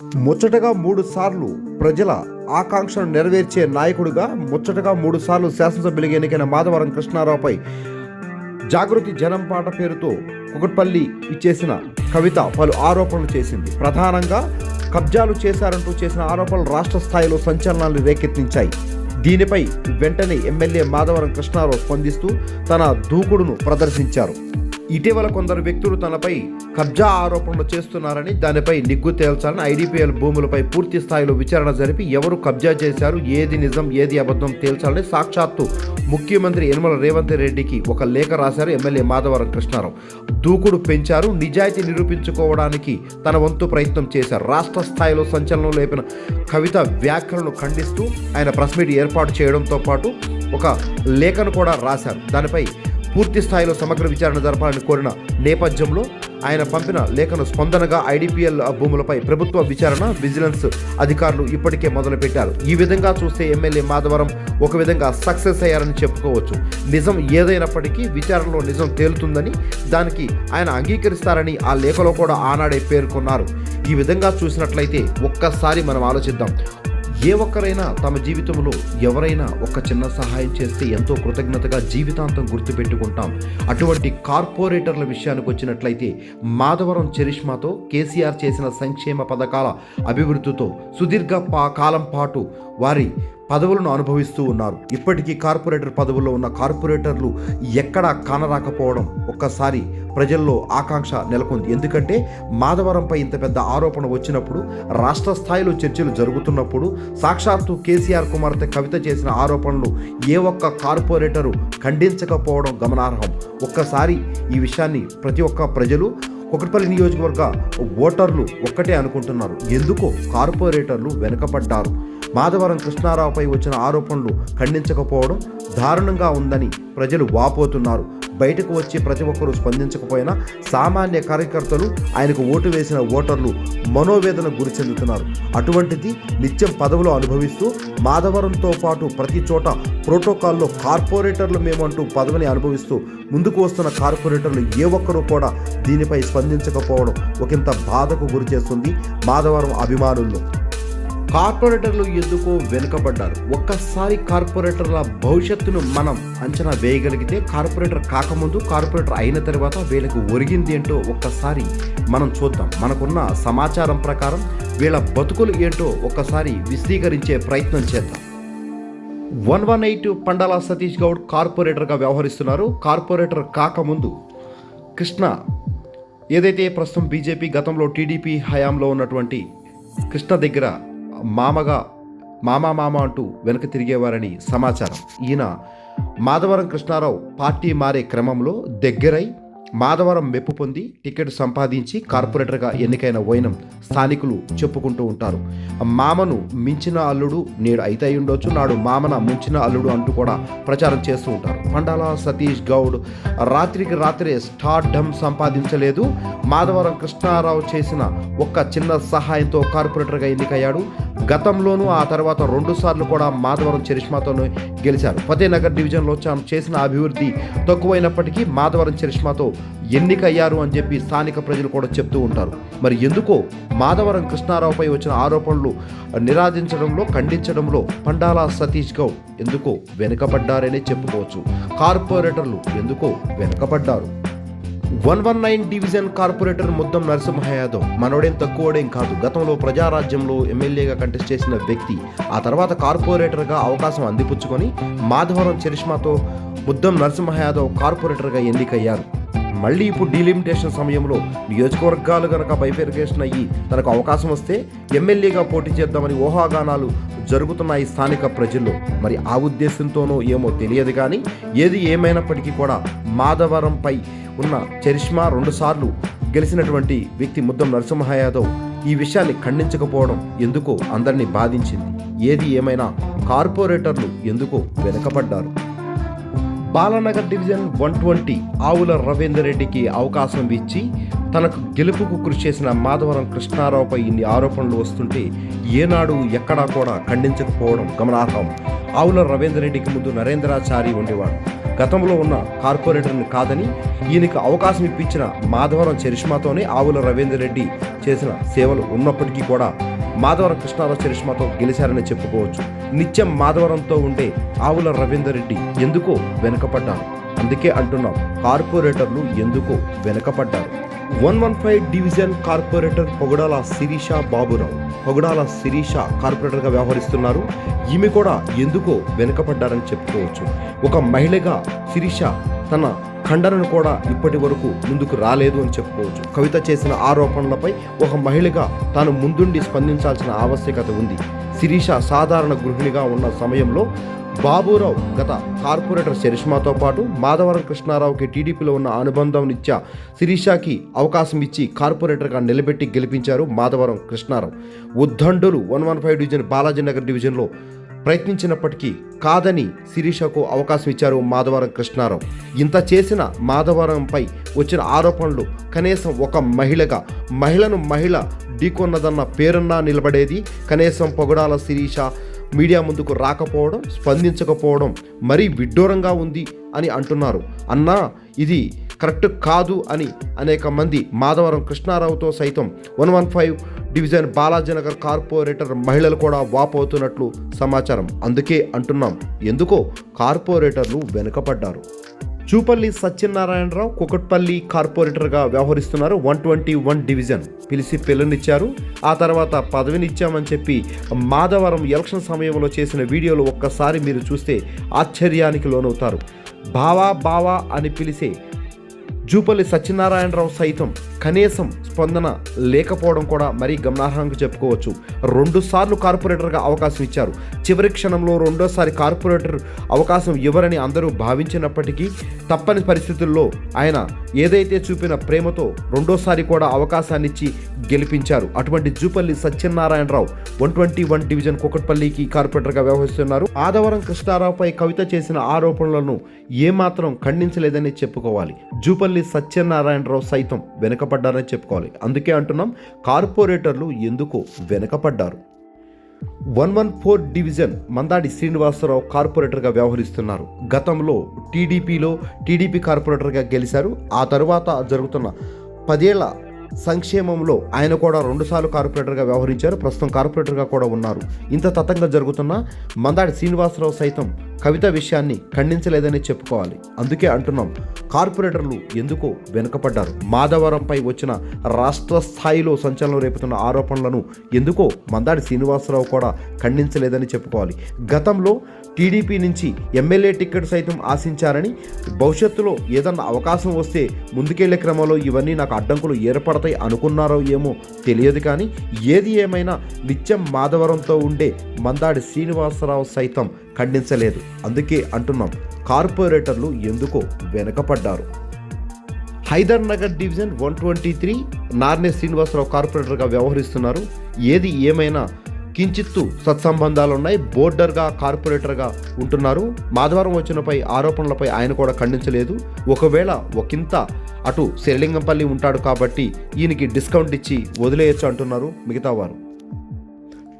ముచ్చటగా మూడు సార్లు ప్రజల ఆకాంక్షను నెరవేర్చే నాయకుడిగా ముచ్చటగా మూడు సార్లు శాసనసభ్యులుగా ఎన్నికైన మాధవరం కృష్ణారావుపై జాగృతి జనం పాట పేరుతో కుకట్పల్లి ఇచ్చేసిన కవిత పలు ఆరోపణలు చేసింది. ప్రధానంగా కబ్జాలు చేశారంటూ చేసిన ఆరోపణలు రాష్ట్ర స్థాయిలో సంచలనాలు రేకెత్తించాయి. దీనిపై వెంటనే ఎమ్మెల్యే మాధవరం కృష్ణారావు స్పందిస్తూ తన దూకుడును ప్రదర్శించారు. ఇటీవల కొందరు వ్యక్తులు తనపై కబ్జా ఆరోపణలు చేస్తున్నారని దానిపై నిగ్గు తేల్చాలని ఐడిపిఎల్ భూములపై పూర్తి స్థాయిలో విచారణ జరిపి ఎవరు కబ్జా చేశారు ఏది నిజం ఏది అబద్ధం తేల్చాలని సాక్షాత్తు ముఖ్యమంత్రి యనమల రేవంత్ రెడ్డికి ఒక లేఖ రాశారు ఎమ్మెల్యే మాధవరం కృష్ణారావు. దూకుడు పెంచారు నిజాయితీ నిరూపించుకోవడానికి తన వంతు ప్రయత్నం చేశారు. రాష్ట్ర స్థాయిలో సంచలనం లేపిన కవిత వ్యాఖ్యలను ఖండిస్తూ ఆయన ప్రెస్ మీట్ ఏర్పాటు చేయడంతో పాటు ఒక లేఖను కూడా రాశారు. దానిపై పూర్తి స్థాయిలో సమగ్ర విచారణ జరపాలని కోరిన నేపథ్యంలో ఆయన పంపిన లేఖను స్పందనగా ఐడిపిఎల్ భూములపై ప్రభుత్వ విచారణ విజిలెన్స్ అధికారులు ఇప్పటికే మొదలుపెట్టారు. ఈ విధంగా చూస్తే ఎమ్మెల్యే మాధవరం ఒక విధంగా సక్సెస్ అయ్యారని చెప్పుకోవచ్చు. నిజం ఏదైనప్పటికీ విచారణలో నిజం తేలుతుందని దానికి ఆయన అంగీకరిస్తారని ఆ లేఖలో కూడా ఆనాడే పేర్కొన్నారు. ఈ విధంగా చూసినట్లయితే ఒక్కసారి మనం ఆలోచిద్దాం. ఏ ఒక్కరైనా తమ జీవితంలో ఎవరైనా ఒక చిన్న సహాయం చేస్తే ఎంతో కృతజ్ఞతగా జీవితాంతం గుర్తుపెట్టుకుంటాం. అటువంటి కార్పొరేటర్ల విషయానికి వచ్చినట్లయితే మాధవరం చరిష్మాతో కేసీఆర్ చేసిన సంక్షేమ పథకాల అభివృద్ధితో సుదీర్ఘ పా కాలం పాటు వారి పదవులను అనుభవిస్తూ ఉన్నారు. ఇప్పటికీ కార్పొరేటర్ పదవుల్లో ఉన్న కార్పొరేటర్లు ఎక్కడా కానరాకపోవడం ఒక్కసారి ప్రజల్లో ఆకాంక్ష నెలకొంది. ఎందుకంటే మాధవరంపై ఇంత పెద్ద ఆరోపణ వచ్చినప్పుడు రాష్ట్ర స్థాయిలో చర్చలు జరుగుతున్నప్పుడు సాక్షాత్తు కేసీఆర్ కుమార్తె కవిత చేసిన ఆరోపణలు ఏ ఒక్క కార్పొరేటరు ఖండించకపోవడం గమనార్హం. ఒక్కసారి ఈ విషయాన్ని ప్రతి ఒక్క ప్రజలు కుకట్పల్లి నియోజకవర్గ ఓటర్లు ఒక్కటే అనుకుంటున్నారు. ఎందుకో కార్పొరేటర్లు వెనుకబడ్డారు. మాధవరం కృష్ణారావుపై వచ్చిన ఆరోపణలు ఖండించకపోవడం దారుణంగా ఉందని ప్రజలు వాపోతున్నారు. బయటకు వచ్చి ప్రతి ఒక్కరూ స్పందించకపోయినా సామాన్య కార్యకర్తలు ఆయనకు ఓటు వేసిన ఓటర్లు మనోవేదన గురి చెందుతున్నారు. అటువంటిది నిత్యం పదవులు అనుభవిస్తూ మాధవరంతో పాటు ప్రతి చోట ప్రోటోకాల్లో కార్పొరేటర్లు మేమంటూ పదవిని అనుభవిస్తూ ముందుకు వస్తున్న కార్పొరేటర్లు ఏ ఒక్కరూ కూడా దీనిపై స్పందించకపోవడం ఒకంత బాధకు గురి చేస్తుంది మాధవరం అభిమానుల్లో. కార్పొరేటర్లు ఎందుకో వెనుకబడ్డారు? ఒక్కసారి కార్పొరేటర్ల భవిష్యత్తును మనం అంచనా వేయగలిగితే కార్పొరేటర్ కాకముందు కార్పొరేటర్ అయిన తర్వాత వీళ్ళకి ఒరిగింది ఏంటో ఒక్కసారి మనం చూద్దాం. మనకున్న సమాచారం ప్రకారం వీళ్ళ బతుకులు ఏంటో ఒక్కసారి విశదీకరించే ప్రయత్నం చేద్దాం. One one eight Pandala Satish Goud కార్పొరేటర్గా వ్యవహరిస్తున్నారు. కార్పొరేటర్ కాకముందు కృష్ణ ఏదైతే ప్రస్తుతం బీజేపీ గతంలో టీడీపీ హయాంలో ఉన్నటువంటి కృష్ణ దగ్గర మామగా మామా మామ అంటూ వెనక తిరిగేవారని సమాచారం. ఈయన మాధవరం కృష్ణారావు పార్టీ మారే క్రమంలో దగ్గరై మాధవరం మెప్పు పొంది టికెట్ సంపాదించి కార్పొరేటర్గా ఎన్నికైన వైనం స్థానికులు చెప్పుకుంటూ ఉంటారు. మామను మించిన అల్లుడు నేడు అయితే అయి ఉండొచ్చు నాడు మామన మించిన అల్లుడు అంటూ కూడా ప్రచారం చేస్తూ ఉంటారు. పండాల సతీష్ గౌడ్ రాత్రికి రాత్రే స్టార్ డమ్ సంపాదించలేదు. మాధవరం కృష్ణారావు చేసిన ఒక్క చిన్న సహాయంతో కార్పొరేటర్గా ఎన్నికయ్యాడు. గతంలోనూ ఆ తర్వాత రెండు సార్లు కూడా మాధవరం చరిష్మాతోనే గెలిచారు. ఫతేనగర్ డివిజన్లో తాను చేసిన అభివృద్ధి తక్కువైనప్పటికీ మాధవరం చరిష్మాతో ఎన్నికయ్యారు అని చెప్పి స్థానిక ప్రజలు కూడా చెప్తూ ఉంటారు. మరి ఎందుకో మాధవరం కృష్ణారావుపై వచ్చిన ఆరోపణలు నిరాధించడంలో ఖండించడంలో పండాల సతీష్ గౌడ్ ఎందుకో వెనుకబడ్డారనే చెప్పుకోవచ్చు. కార్పొరేటర్లు ఎందుకో వెనుకబడ్డారు. One one nine division corporator Muddam Narasimha Yadav మనోడేం తక్కువడేం కాదు. గతంలో ప్రజారాజ్యంలో ఎమ్మెల్యేగా కంటెస్ట్ చేసిన వ్యక్తి ఆ తర్వాత కార్పొరేటర్గా అవకాశం అందిపుచ్చుకొని మాధవరం చరిష్మాతో ముద్దం నరసింహ యాదవ్ కార్పొరేటర్గా ఎన్నికయ్యారు. మళ్ళీ ఇప్పుడు డీలిమిటేషన్ సమయంలో నియోజకవర్గాలు కనుక బైఫెరికేషన్ అయ్యి తనకు అవకాశం వస్తే ఎమ్మెల్యేగా పోటీ చేద్దామని ఊహాగానాలు జరుగుతున్నాయి స్థానిక ప్రజల్లో. మరి ఆ ఉద్దేశంతోనో ఏమో తెలియదు కానీ ఏది ఏమైనప్పటికీ కూడా మాధవరంపై ఉన్న చరిష్మా రెండుసార్లు గెలిచినటువంటి వ్యక్తి ముద్దం నరసింహ యాదవ్ ఈ విషయాన్ని ఖండించకపోవడం ఎందుకో అందరినీ బాధించింది. ఏది ఏమైనా కార్పొరేటర్లు ఎందుకో వెనుకబడ్డారు. Balanagar division one twenty Avula Ravinder రెడ్డికి అవకాశం ఇచ్చి తనకు గెలుపుకు కృషి చేసిన మాధవరం కృష్ణారావుపై ఇన్ని ఆరోపణలు వస్తుంటే ఏనాడు ఎక్కడా కూడా ఖండించకపోవడం గమనార్హం. ఆవుల రవీందర్ రెడ్డికి ముందు నరేంద్రాచారి ఉండేవాడు. గతంలో ఉన్న కార్పొరేటర్ని కాదని ఈయనకు అవకాశం ఇప్పించిన మాధవరం చరిష్మాతోనే ఆవుల రవీందర్ రెడ్డి చేసిన సేవలు ఉన్నప్పటికీ కూడా మాధవరం కృష్ణారావు చరిష్మాతో గెలిచారని చెప్పుకోవచ్చు. నిత్యం మాధవరంతో ఉండే ఆవుల రవీందర్ రెడ్డి ఎందుకో వెనుకపడ్డారు అందుకే అంటున్నాం కార్పొరేటర్లు ఎందుకో వెనుకపడ్డారు one one five division corporator Pogadala Sirisha Baburao. Pogadala Sirisha కార్పొరేటర్గా వ్యవహరిస్తున్నారు. ఈమె కూడా ఎందుకో వెనుకపడ్డారని చెప్పుకోవచ్చు. ఒక మహిళగా శిరీష తన ఖండనను కూడా ఇప్పటి వరకు ముందుకు రాలేదు అని చెప్పుకోవచ్చు. కవిత చేసిన ఆరోపణలపై ఒక మహిళగా తాను ముందుండి స్పందించాల్సిన ఆవశ్యకత ఉంది. శిరీష సాధారణ గృహిణిగా ఉన్న సమయంలో బాబురావు గత కార్పొరేటర్ శరిష్మాతో పాటు మాధవరం కృష్ణారావుకి టీడీపీలో ఉన్న అనుబంధం నిత్యా శిరీషాకి అవకాశం ఇచ్చి కార్పొరేటర్గా నిలబెట్టి గెలిపించారు Madhavaram Krishnarao. ఉద్దండులు one one five division Balaji Nagar డివిజన్లో ప్రయత్నించినప్పటికీ కాదని శిరీషకు అవకాశం ఇచ్చారు మాధవరం కృష్ణారావు. ఇంత చేసిన మాధవరంపై వచ్చిన ఆరోపణలు కనీసం ఒక మహిళగా మహిళను మహిళ ఢీకొన్నదన్న పేరున్నా నిలబడేది కనీసం పొగడాల శిరీష మీడియా ముందుకు రాకపోవడం స్పందించకపోవడం మరీ విడ్డూరంగా ఉంది అని అంటున్నారు. అన్నా ఇది కరెక్ట్ కాదు అని అనేక మంది మాధవరం కృష్ణారావుతో సైతం one one five division Balajinagar corporator మహిళలు కూడా వాపోతున్నట్లు సమాచారం. అందుకే అంటున్నాం. ఎందుకో కార్పొరేటర్లు వెనుకపడ్డారు చూపల్లి సత్యనారాయణరావు కుకట్పల్లి కార్పొరేటర్గా వ్యవహరిస్తున్నారు వన్ ట్వంటీ వన్ డివిజన్. పిలిచి పిల్లనిచ్చారు. ఆ తర్వాత పదవినిచ్చామని చెప్పి మాధవరం ఎలక్షన్ సమయంలో చేసిన వీడియోలు ఒక్కసారి మీరు చూస్తే ఆశ్చర్యానికి లోనవుతారు. బావా బావా అని పిలిచే జూపల్లి సత్యనారాయణరావు సైతం కనీసం స్పందన లేకపోవడం కూడా మరీ గమనార్హంగా చెప్పుకోవచ్చు. రెండుసార్లు కార్పొరేటర్గా అవకాశం ఇచ్చారు. చివరి క్షణంలో రెండోసారి కార్పొరేటర్ అవకాశం ఇవ్వరని అందరూ భావించినప్పటికీ తప్పని పరిస్థితుల్లో ఆయన ఏదైతే చూపిన ప్రేమతో రెండోసారి కూడా అవకాశాన్ని ఇచ్చి గెలిపించారు. అటువంటి Jupalli Satyanarayanarao one twenty one division కుకట్పల్లికి కార్పొరేటర్గా వ్యవహరిస్తున్నారు. ఆదవరం కృష్ణారావుపై కవిత చేసిన ఆరోపణలను ఏమాత్రం ఖండించలేదని చెప్పుకోవాలి. జూపల్లి సత్యనారాయణరావు సైతం వెనుకపడ్డారని చెప్పుకోవాలి. అందుకే అంటున్నాం కార్పొరేటర్లు ఎందుకు వెనుకపడ్డారు? One one four division Mandadi Srinivasarao కార్పొరేటర్గా వ్యవహరిస్తున్నారు. గతంలో టీడీపీలో టీడీపీ కార్పొరేటర్గా గెలిచారు ఆ తరువాత జరుగుతున్న పదేళ్ళ సంక్షేమంలో ఆయన కూడా రెండుసార్లు కార్పొరేటర్గా వ్యవహరించారు. ప్రస్తుతం కార్పొరేటర్గా కూడా ఉన్నారు. ఇంత తతంగా జరుగుతున్న మందాడి శ్రీనివాసరావు సైతం కవిత విషయాన్ని ఖండించలేదని చెప్పుకోవాలి. అందుకే అంటున్నాం కార్పొరేటర్లు ఎందుకో వెనుకపడ్డారు మాధవరంపై వచ్చిన రాష్ట్ర స్థాయిలో సంచలనం రేపుతున్న ఆరోపణలను ఎందుకో మందాడి శ్రీనివాసరావు కూడా ఖండించలేదని చెప్పుకోవాలి. గతంలో టీడీపీ నుంచి ఎమ్మెల్యే టికెట్ సైతం ఆశించారని భవిష్యత్తులో ఏదన్నా అవకాశం వస్తే ముందుకెళ్ళే క్రమంలో ఇవన్నీ నాకు అడ్డంకులు ఏర్పడతాయి అనుకున్నారో ఏమో తెలియదు కానీ ఏది ఏమైనా నిత్యం మాధవరంతో ఉండే మందాడి శ్రీనివాసరావు సైతం ఖండించలేదు. అందుకే అంటున్నాం కార్పొరేటర్లు ఎందుకో వెనకపడ్డారు. Hyder Nagar division one twenty three Narne Srinivasarao కార్పొరేటర్గా వ్యవహరిస్తున్నారు. ఏది ఏమైనా కించిత్తు సత్సంబంధాలు ఉన్నాయి బోర్డర్గా కార్పొరేటర్గా ఉంటున్నారు. మాధవరం వచ్చినపై ఆరోపణలపై ఆయన కూడా ఖండించలేదు. ఒకవేళ ఒకంత అటు శరలింగంపల్లి ఉంటాడు కాబట్టి ఈయనకి డిస్కౌంట్ ఇచ్చి వదిలేయచ్చు అంటున్నారు మిగతా వారు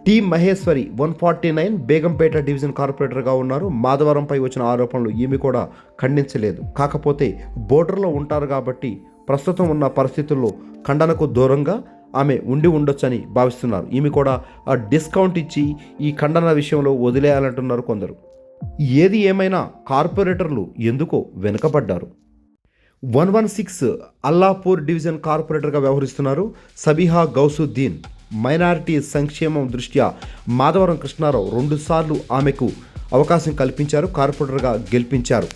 T Maheshwari one forty nine Begumpet division కార్పొరేటర్గా ఉన్నారు. మాధవరంపై వచ్చిన ఆరోపణలు ఈమె కూడా ఖండించలేదు. కాకపోతే బోర్డర్లో ఉంటారు కాబట్టి ప్రస్తుతం ఉన్న పరిస్థితుల్లో ఖండనకు దూరంగా ఆమె ఉండి ఉండొచ్చని భావిస్తున్నారు. ఈమె కూడా ఆ డిస్కౌంట్ ఇచ్చి ఈ ఖండన విషయంలో వదిలేయాలంటున్నారు కొందరు. ఏది ఏమైనా కార్పొరేటర్లు ఎందుకో వెనుకబడ్డారు. One one six Allapur division కార్పొరేటర్గా వ్యవహరిస్తున్నారు. సబిహా గౌసుద్దీన్. మైనారిటీ సంక్షేమం దృష్ట్యా మాధవరం కృష్ణారావు రెండుసార్లు ఆమెకు అవకాశం కల్పించారు కార్పొరేటర్గా గెలిపించారు.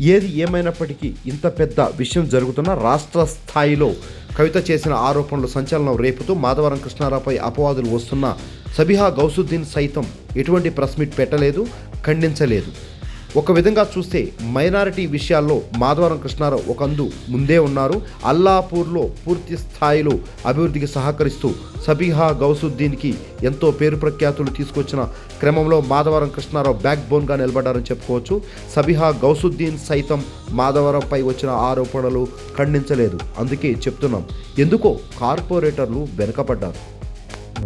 ఏది ఏమైనప్పటికీ ఇంత పెద్ద విషయం జరుగుతున్న రాష్ట్ర స్థాయిలో కవిత చేసిన ఆరోపణలు సంచలనం రేపుతూ మాధవరం కృష్ణారావుపై అపవాదులు వస్తున్న సబిహా గౌసుద్దీన్ సైతం ఎటువంటి ప్రెస్ మీట్ పెట్టలేదు ఖండించలేదు. ఒక విధంగా చూస్తే మైనారిటీ విషయాల్లో మాధవరం కృష్ణారావు ఒకందు ముందే ఉన్నారు. అల్లాపూర్లో పూర్తి స్థాయిలో అభివృద్ధికి సహకరిస్తూ సబీహా గౌసుద్దీన్కి ఎంతో పేరు ప్రఖ్యాతులు తీసుకొచ్చిన క్రమంలో మాధవరం కృష్ణారావు బ్యాక్ బోన్గా నిలబడ్డారని చెప్పుకోవచ్చు. సబీహా గౌసుద్దీన్ సైతం మాధవరంపై వచ్చిన ఆరోపణలు ఖండించలేదు. అందుకే చెప్తున్నాం. ఎందుకో కార్పొరేటర్లు వెనుకపడ్డారు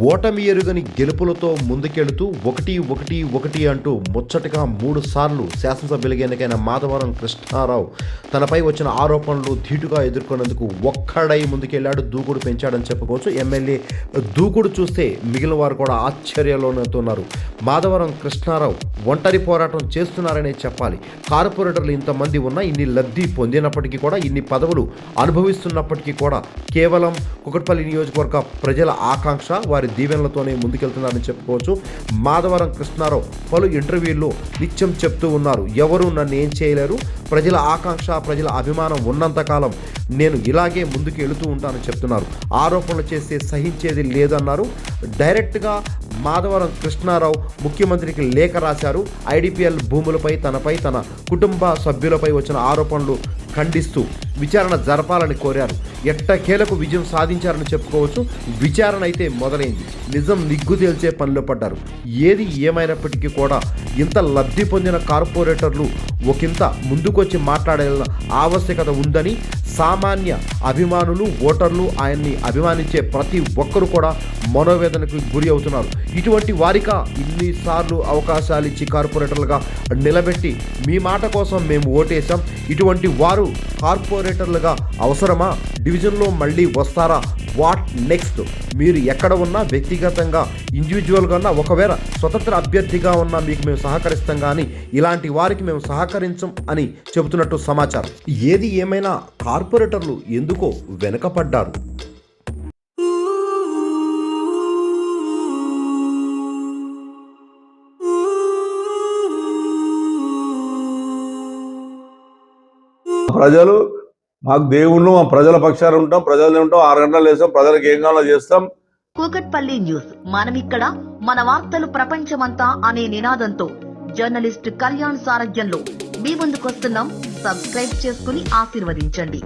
ఓటమి ఎరుగని గెలుపులతో ముందుకెళుతూ ఒకటి ఒకటి ఒకటి అంటూ ముచ్చటగా మూడు సార్లు శాసనసభ్యులుగా ఎన్నికైన మాధవరం కృష్ణారావు తనపై వచ్చిన ఆరోపణలు ధీటుగా ఎదుర్కొనేందుకు ఒక్కడై ముందుకెళ్ళాడు. దూకుడు పెంచాడని చెప్పుకోవచ్చు. ఎమ్మెల్యే దూకుడు చూస్తే మిగిలిన వారు కూడా ఆశ్చర్యంలోనవుతున్నారు మాధవరం కృష్ణారావు ఒంటరి పోరాటం చేస్తున్నారనే చెప్పాలి. కార్పొరేటర్లు ఇంతమంది ఉన్నా ఇన్ని లబ్ధి పొందినప్పటికీ కూడా ఇన్ని పదవులు అనుభవిస్తున్నప్పటికీ కూడా కేవలం కుకట్పల్లి నియోజకవర్గ ప్రజల ఆకాంక్ష వారి దీవెనలతోనే ముందుకెళ్తున్నారని చెప్పుకోవచ్చు. మాధవరం కృష్ణారావు పలు ఇంటర్వ్యూల్లో నిత్యం చెప్తూ ఉన్నారు. ఎవరు నన్ను ఏం చేయలేరు. ప్రజల ఆకాంక్ష ప్రజల అభిమానం ఉన్నంతకాలం నేను ఇలాగే ముందుకు వెళుతూ ఉంటానని చెప్తున్నారు. ఆరోపణలు చేస్తే సహించేది లేదన్నారు. డైరెక్ట్గా మాధవరం కృష్ణారావు ముఖ్యమంత్రికి లేఖ రాశారు. ఐడిపిఎల్ భూములపై తనపై తన కుటుంబ సభ్యులపై వచ్చిన ఆరోపణలు ఖండిస్తూ విచారణ జరపాలని కోరారు. ఎట్టకేలకు విజయం సాధించారని చెప్పుకోవచ్చు. విచారణ అయితే మొదలైంది. నిజం నిగ్గు తేల్చే పనిలో పడ్డారు. ఏది ఏమైనప్పటికీ కూడా ఇంత లబ్ధి పొందిన కార్పొరేటర్లు ఒకంత ముందుకొచ్చి మాట్లాడాలన్న ఆవశ్యకత ఉందని సామాన్య అభిమానులు ఓటర్లు ఆయన్ని అభిమానించే ప్రతి ఒక్కరు కూడా మనోవేదనకు గురి అవుతున్నారు. ఇటువంటి వారిక ఇన్నిసార్లు అవకాశాలు ఇచ్చి కార్పొరేటర్లుగా నిలబెట్టి మీ మాట కోసం మేము ఓటేశాం. ఇటువంటి వారు కార్పొరేటర్లుగా అవసరమా? డివిజన్లో మళ్ళీ వస్తారా? What next? మీరు ఎక్కడ ఉన్నా వ్యక్తిగతంగా ఇండివిజువల్గా ఉన్నా ఒకవేళ స్వతంత్ర అభ్యర్థిగా ఉన్నా మీకు మేము సహకరిస్తాం కానీ ఇలాంటి వారికి మేము సహకరించం అని చెబుతున్నట్టు సమాచారం. ఏది ఏమైనా కార్పొరేటర్లు ఎందుకో వెనుకపడ్డారు. ప్రజలు మాకు దేవుళ్ళు మా ప్రజల పక్షాన ఉంటాం ప్రజలు ఉంటాం ఆరు గంటలు వేస్తాం ప్రజలకు ఏం కావాలో చేస్తాం. కూకట్పల్లి న్యూస్. మనమిక్కడ మన వార్తలు ప్రపంచమంతా అనే నినాదంతో జర్నలిస్ట్ కళ్యాణ్ సారథ్యంలో మీ ముందుకొస్తున్నాం సబ్స్క్రైబ్ చేసుకుని ఆశీర్వదించండి.